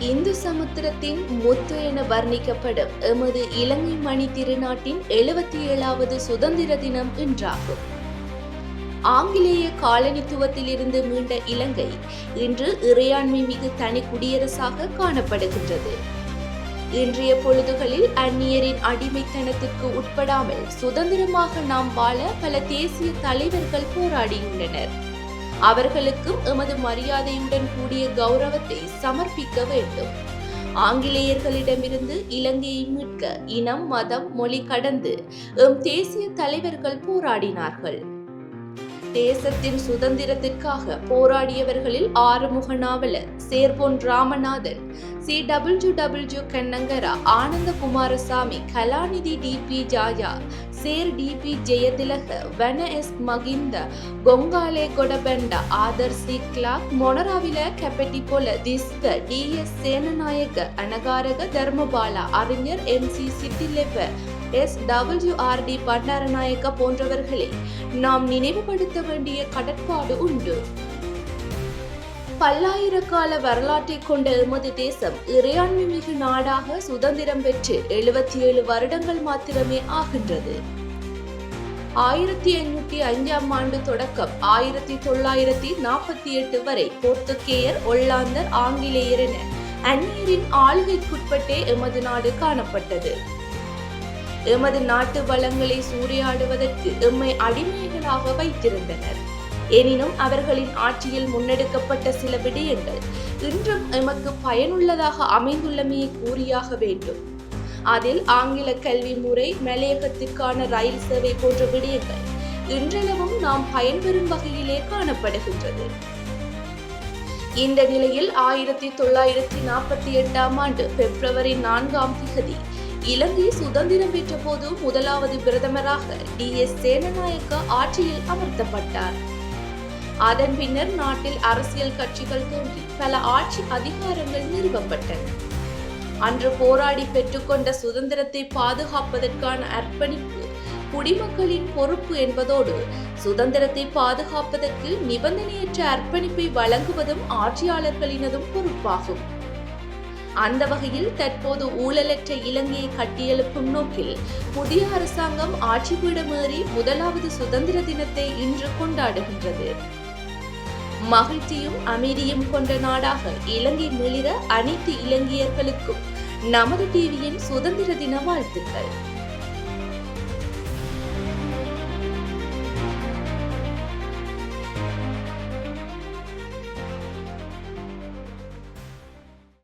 இந்து சமுத்திரத்தின் முத்து என வர்ணிக்கப்படும் எமது இலங்கை மணி திருநாட்டின் எழுபத்தி ஏழாவது சுதந்திர தினம் என்றாகும் ஆங்கிலேய காலனித்துவத்திலிருந்து மீண்ட இலங்கை இன்று இறையாண்மை மிகு தனி குடியரசாக காணப்படுகின்றது. இன்றைய பொழுதுகளில் அந்நியரின் அடிமைத்தனத்திற்கு உட்படாமல் சுதந்திரமாக நாம் வாழ பல தேசிய தலைவர்கள் போராடியுள்ளனர். அவர்களுக்கும் எமது மரியாதையுடன் கூடிய கௌரவத்தை சமர்ப்பிக்க வேண்டும். ஆங்கிலேயர்களிடமிருந்து இலங்கையை மீட்க இனம் மதம் மொழி கடந்து எம் தேசிய தலைவர்கள் போராடினார்கள். தேசத்தின் சுதந்திரத்திற்காக போராடியவர்களில் ஆறுமுக நாவலர் சேர்பொன் Ramanathan C W W Kannangara ஆனந்த குமாரசாமி கலாநிதி டி பி ஜாயா சேர் டி பி ஜெயதிலக வன எஸ் மகிந்த கொங்காலே கொடபெண்ட Arthur C Clarke Monaravila Keppetipola போல திஸ்க டி எஸ் சேனநாயக அனகாரக தர்மபாலா அறிஞர் M C Siddilebbe S W R D Bandaranaike போன்றவர்களை நாம் நினைவுபடுத்த வேண்டிய கடற்பாடு உண்டு. பல்லாயிரக்கால வரலாற்றை கொண்ட எமது தேசம் இறையாண்மை மிகு நாடாக சுதந்திரம் பெற்று எழுபத்தி ஏழு வருடங்கள் மாத்திரமே ஆகின்றது. ஆயிரத்தி எண்ணூற்றி அஞ்சாம் ஆண்டு தொடக்கம் ஆயிரத்தி தொள்ளாயிரத்தி நாற்பத்தி எட்டு வரை போர்த்துகேயர் ஒல்லாந்தர் ஆங்கிலேயர் என அந்நியரின் ஆளுகைக்குட்பட்டே எமது நாடு காணப்பட்டது. எமது நாட்டு வளங்களை சூறையாடுவதற்கு எம்மை அடிமைகளாக வைத்திருந்தனர். எனினும் அவர்களின் ஆட்சியில் முன்னெடுக்கப்பட்ட சில விடயங்கள் இன்றும் எமக்கு பயனுள்ளதாக அமைந்துள்ளமையை கூறியாக வேண்டும். அதில் ஆங்கில கல்வி முறை மலையகத்திற்கான ரயில் சேவை போன்ற விடயங்கள் இன்றளவும் நாம் பயன்பெறும் வகையிலே காணப்படுகின்றது. இந்த நிலையில் ஆயிரத்தி தொள்ளாயிரத்தி நாற்பத்தி எட்டாம் ஆண்டு பிப்ரவரி நான்காம் திகதி இலங்கை சுதந்திரம் பெற்ற போது முதலாவது பிரதமராக டி எஸ் சேனநாயக்க ஆட்சியில் அமர்த்தப்பட்டார். அதன் பின்னர் நாட்டில் அரசியல் கட்சிகள் தோன்றி பல ஆட்சி அதிகாரங்கள் நிறுவப்பட்டன. அன்று போராடி பெற்றுக்கொண்ட சுதந்திரத்தை பாதுகாப்பதற்கான அர்ப்பணிப்பு குடிமக்களின் பொறுப்பு என்பதோடு சுதந்திரத்தை பாதுகாப்பதற்கு நிபந்தனையற்ற அர்ப்பணிப்பை வழங்குவதும் ஆட்சியாளர்களினதும் பொறுப்பாகும். அந்த வகையில் தற்போது ஊழலற்ற இலங்கையை கட்டியெழுப்பும் நோக்கில் புதிய அரசாங்கம் ஆட்சி பீடமேறி முதலாவது சுதந்திர தினத்தை இன்று கொண்டாடுகின்றது. மகிழ்ச்சியும் அமைதியும் கொண்ட நாடாக இலங்கை மிளிர அனைத்து இலங்கையர்களுக்கும் நமது டிவியின் சுதந்திர தின வாழ்த்துக்கள்.